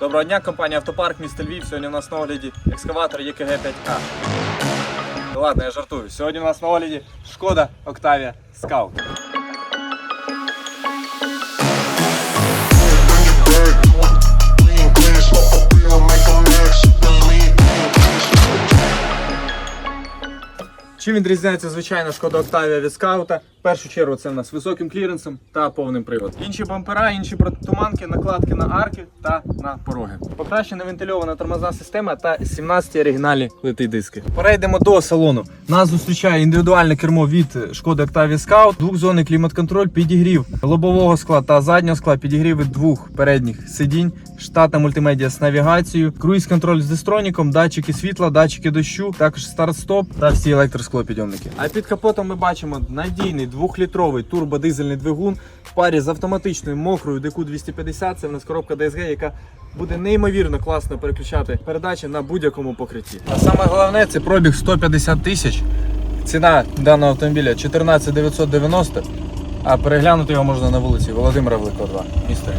Доброго дня, компанія Автопарк, місто Львів. Сьогодні у нас на огляді екскаватор ЕКГ 5А. Ну Ладно, я жартую. Сьогодні у нас на огляді Шкода Октавія Scout. Чим відрізняється звичайно Шкода Octavia від скаута? В першу чергу це в нас високим кліренсом та повним приводом. Інші бампера, інші протитуманки, накладки на арки та на пороги. Покращена вентильована тормозна система та 17 оригінальні литий диски. Перейдемо до салону. Нас зустрічає індивідуальне кермо від Шкода Octavia Scout, двохзонний клімат-контроль, підігрів лобового скла та заднього скла, підігрів від двох передніх сидінь, штатна мультимедіа з навігацією, круїз-контроль з дистроніком, датчики світла, датчики дощу, також старт-стоп та всі електросклопідйомники. А під капотом ми бачимо надійний двохлітровий турбодизельний двигун в парі з автоматичною мокрою DQ 250. Це в нас коробка DSG, яка буде неймовірно класно переключати передачі на будь-якому покритті. А саме головне це пробіг 150 тисяч. Ціна даного автомобіля 14 990, а переглянути його можна на вулиці Володимира Великого 2, місто.